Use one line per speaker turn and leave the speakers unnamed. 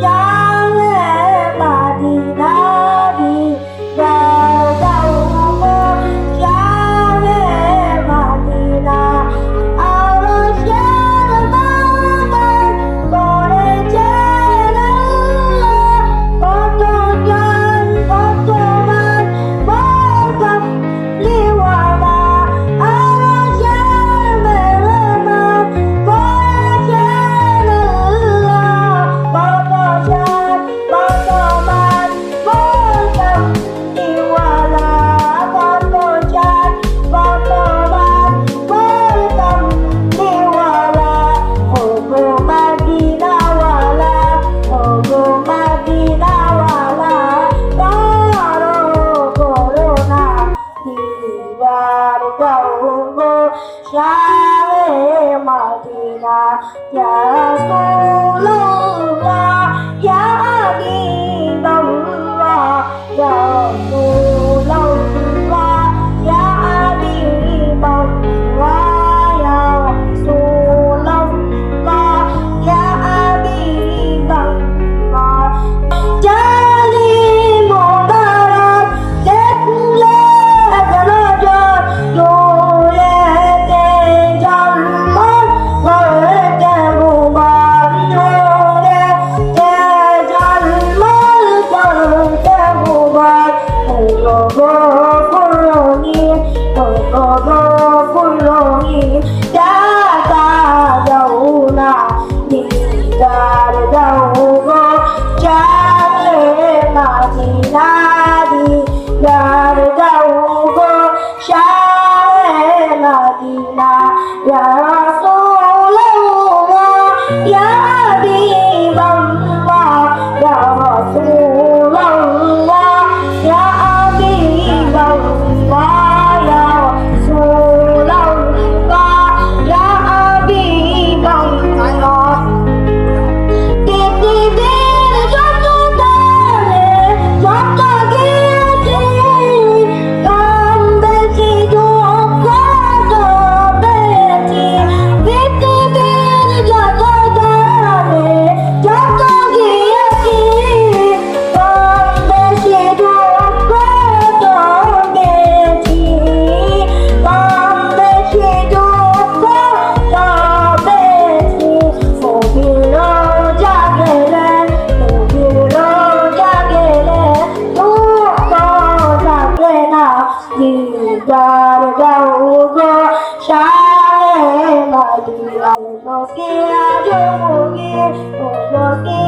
Yeah. Shale Madina, ya Rasulullah, ya Ali. dar da hugo chale madina লোকে আজ মুগে লোকে